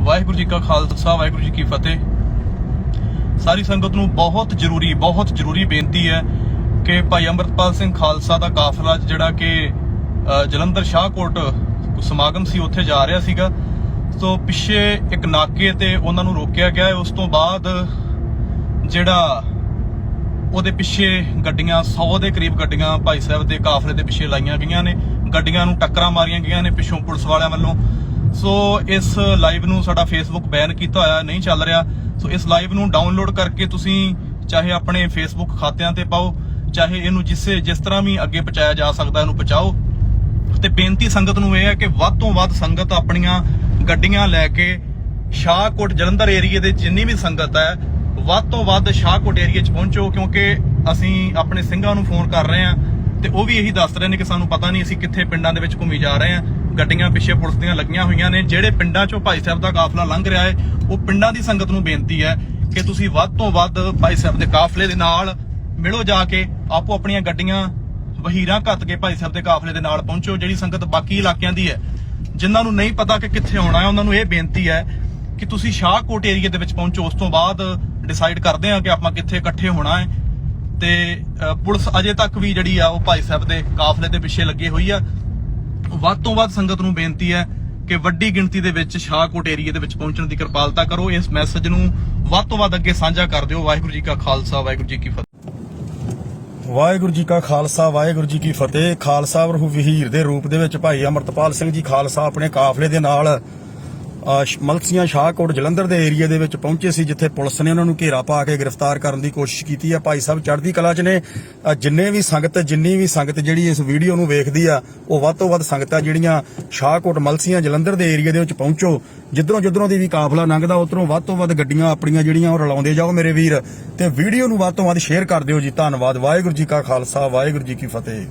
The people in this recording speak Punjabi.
ਵਾਹਿਗੁਰੂ ਜੀ ਕਾ ਖਾਲਸਾ, ਵਾਹਿਗੁਰੂ ਜੀ ਕੀ ਫਤਿਹ। ਸਾਰੀ ਸੰਗਤ ਨੂੰ ਬਹੁਤ ਜ਼ਰੂਰੀ ਬਹੁਤ ਜ਼ਰੂਰੀ ਬੇਨਤੀ ਹੈ ਕਿ ਭਾਈ ਅੰਮ੍ਰਿਤਪਾਲ ਸਿੰਘ ਖਾਲਸਾ ਦਾ ਕਾਫਲਾ ਜਿਹੜਾ ਕਿ ਜਲੰਧਰ ਸ਼ਾਹਕੋਟ ਸਮਾਗਮ ਸੀ, ਉੱਥੇ ਜਾ ਰਿਹਾ ਸੀਗਾ। ਸੋ ਪਿੱਛੇ ਇੱਕ ਨਾਕੇ ਤੇ ਉਹਨਾਂ ਨੂੰ ਰੋਕਿਆ ਗਿਆ ਉਸ ਤੋਂ ਬਾਅਦ ਜਿਹੜਾ ਉਹਦੇ ਪਿੱਛੇ ਗੱਡੀਆਂ 100 ਦੇ ਕਰੀਬ ਗੱਡੀਆਂ ਭਾਈ ਸਾਹਿਬ ਦੇ ਕਾਫਲੇ ਦੇ ਪਿੱਛੇ ਲਾਈਆਂ ਗਈਆਂ ਨੇ। ਗੱਡੀਆਂ ਨੂੰ ਟੱਕਰਾਂ ਮਾਰੀਆਂ ਗਈਆਂ ਨੇ ਪਿੱਛੋਂ ਪੁਲਿਸ ਵਾਲਿਆਂ ਵੱਲੋਂ। ਸੋ ਇਸ ਲਾਈਵ ਨੂੰ ਸਾਡਾ ਫੇਸਬੁੱਕ ਬੈਨ ਕੀਤਾ ਹੋਇਆ, ਨਹੀਂ ਚੱਲ ਰਿਹਾ। ਸੋ ਇਸ ਲਾਈਵ ਨੂੰ ਡਾਊਨਲੋਡ ਕਰਕੇ ਤੁਸੀਂ ਚਾਹੇ ਆਪਣੇ ਫੇਸਬੁੱਕ ਖਾਤਿਆਂ ਤੇ ਪਾਓ, ਚਾਹੇ ਇਹਨੂੰ ਜਿਸੇ ਜਿਸ ਤਰ੍ਹਾਂ ਵੀ ਅੱਗੇ ਪਹੁੰਚਾਇਆ ਜਾ ਸਕਦਾ, ਇਹਨੂੰ ਪਹੁੰਚਾਓ। ਤੇ ਬੇਨਤੀ ਸੰਗਤ ਨੂੰ ਇਹ ਹੈ ਕਿ ਵੱਧ ਤੋਂ ਵੱਧ ਸੰਗਤ ਆਪਣੀਆਂ ਗੱਡੀਆਂ ਲੈ ਕੇ ਸ਼ਾਹਕੋਟ ਜਲੰਧਰ ਏਰੀਏ ਦੇ ਜਿੰਨੀ ਵੀ ਸੰਗਤ ਹੈ, ਵੱਧ ਤੋਂ ਵੱਧ ਸ਼ਾਹਕੋਟ ਏਰੀਏ 'ਚ ਪਹੁੰਚੋ, ਕਿਉਂਕਿ ਅਸੀਂ ਆਪਣੇ ਸਿੰਘਾਂ ਨੂੰ ਫੋਨ ਕਰ ਰਹੇ ਹਾਂ। ਤੇ ਉਹ ਵੀ ਇਹੀ ਦੱਸ ਰਹੇ ਨੇ ਕਿ ਸਾਨੂੰ ਪਤਾ ਨਹੀਂ ਅਸੀਂ ਕਿੱਥੇ ਪਿੰਡਾਂ ਦੇ ਵਿੱਚ ਘੁੰਮੀ ਜਾ ਰਹੇ ਹਾਂ। ਗੱਡੀਆਂ ਪਿੱਛੇ ਪੁਲਿਸ ਦੀਆਂ ਲੱਗੀਆਂ ਹੋਈਆਂ ਨੇ, ਜਿਹੜੇ ਪਿੰਡਾਂ 'ਚੋਂ ਭਾਈ ਸਾਹਿਬ ਦਾ ਕਾਫਲਾ ਲੰਘ ਰਿਹਾ ਹੈ ਉਹ ਪਿੰਡਾਂ ਦੀ ਸੰਗਤ ਨੂੰ ਬੇਨਤੀ ਹੈ ਕਿ ਤੁਸੀਂ ਵੱਧ ਤੋਂ ਵੱਧ ਭਾਈ ਸਾਹਿਬ ਦੇ ਕਾਫਲੇ ਦੇ ਨਾਲ ਮਿਲੋ ਜਾ ਕੇ, ਆਪੋ ਆਪਣੀਆਂ ਗੱਡੀਆਂ ਵਹੀਰਾਂ ਘੱਤ ਕੇ ਭਾਈ ਸਾਹਿਬ ਦੇ ਕਾਫਲੇ ਦੇ ਨਾਲ ਪਹੁੰਚੋ, ਜਿਹੜੀ ਸੰਗਤ ਬਾਕੀ ਇਲਾਕਿਆਂ ਦੀ ਹੈ। ਜਿਨ੍ਹਾਂ ਨੂੰ ਨਹੀਂ ਪਤਾ ਕਿ ਕਿੱਥੇ ਆਉਣਾ ਹੈ, ਉਹਨਾਂ ਨੂੰ ਇਹ ਬੇਨਤੀ ਹੈ ਕਿ ਤੁਸੀਂ ਸ਼ਾਹਕੋਟ ਏਰੀਆ ਦੇ ਵਿੱਚ ਪਹੁੰਚੋ, ਉਸ ਤੋਂ ਬਾਅਦ ਡਿਸਾਈਡ ਕਰਦੇ ਹਾਂ ਕਿ ਆਪਾਂ ਕਿੱਥੇ ਇਕੱਠੇ ਹੋਣਾ ਹੈ। ਤੇ ਪੁਲਿਸ ਅਜੇ ਤੱਕ ਵੀ ਜਿਹੜੀ ਆ, ਉਹ ਭਾਈ ਸਾਹਿਬ ਦੇ ਕਾਫਲੇ ਦੇ ਪਿੱਛੇ ਲੱਗੀ ਹੋਈ ਆ। ਵੱਧ ਤੋਂ ਵੱਧ ਸੰਗਤ ਨੂੰ ਬੇਨਤੀ ਹੈ ਕਿ ਵੱਡੀ ਗਿਣਤੀ ਦੇ ਵਿੱਚ ਸ਼ਾਹਕੋਟ ਏਰੀਆ ਦੇ ਵਿੱਚ ਪਹੁੰਚਣ ਦੀ ਕਿਰਪਾਲਤਾ ਕਰੋ। ਇਸ ਮੈਸੇਜ ਨੂੰ ਵੱਧ ਤੋਂ ਵੱਧ ਅੱਗੇ ਸਾਂਝਾ ਕਰ ਦਿਓ। ਵਾਹਿਗੁਰੂ ਜੀ ਕਾ ਖਾਲਸਾ, ਵਾਹਿਗੁਰੂ ਜੀ ਕੀ ਫਤਿਹ। ਵਾਹਿਗੁਰੂ ਜੀ ਕਾ ਖਾਲਸਾ, ਵਾਹਿਗੁਰੂ ਜੀ ਕੀ ਫਤਿਹ। ਖਾਲਸਾ ਵਰਹੂ ਵਹੀਰ ਦੇ ਰੂਪ ਦੇ ਵਿੱਚ ਭਾਈ ਅਮਰਤਪਾਲ ਸਿੰਘ ਜੀ ਖਾਲਸਾ ਆਪਣੇ ਕਾਫਲੇ ਦੇ ਨਾਲ ਮਲਕਸੀਆਂ ਸ਼ਾਹਕੋਟ ਜਲੰਧਰ ਦੇ ਏਰੀਆ ਦੇ ਵਿੱਚ ਪਹੁੰਚੇ ਸੀ, ਜਿੱਥੇ ਪੁਲਿਸ ਨੇ ਉਹਨਾਂ ਨੂੰ ਘੇਰਾ ਪਾ ਕੇ ਗ੍ਰਿਫਤਾਰ ਕਰਨ ਦੀ ਕੋਸ਼ਿਸ਼ ਕੀਤੀ ਹੈ ਭਾਈ ਸਾਹਿਬ, ਚੜ੍ਹਦੀ ਕਲਾ 'ਚ ਨੇ। ਜਿੰਨੇ ਵੀ ਸੰਗਤ, ਜਿੰਨੀ ਵੀ ਸੰਗਤ ਜਿਹੜੀ ਇਸ ਵੀਡੀਓ ਨੂੰ ਵੇਖਦੀ ਆ, ਉਹ ਵੱਧ ਤੋਂ ਵੱਧ ਸੰਗਤਾਂ ਜਿਹੜੀਆਂ ਸ਼ਾਹਕੋਟ ਮਲਕਸੀਆਂ ਜਲੰਧਰ ਦੇ ਏਰੀਆ ਦੇ ਵਿੱਚ ਪਹੁੰਚੋ, ਜਿੱਧਰੋਂ ਜਿੱਧਰੋਂ ਦੀ ਵੀ ਕਾਫਲਾ ਲੰਘਦਾ, ਉਧਰੋਂ ਵੱਧ ਤੋਂ ਵੱਧ ਗੱਡੀਆਂ ਆਪਣੀਆਂ ਜਿਹੜੀਆਂ ਉਹ ਰਲਾਉਂਦੇ ਜਾਓ ਮੇਰੇ ਵੀਰ। ਤੇ ਵੀਡੀਓ ਨੂੰ ਵੱਧ ਤੋਂ ਵੱਧ ਸ਼ੇਅਰ ਕਰ ਦਿਓ ਜੀ। ਧੰਨਵਾਦ। ਵਾਹਿਗੁਰੂ ਜੀ ਕਾ ਖਾਲਸਾ, ਵਾਹਿਗੁਰੂ ਜੀ ਕੀ ਫਤਿਹ।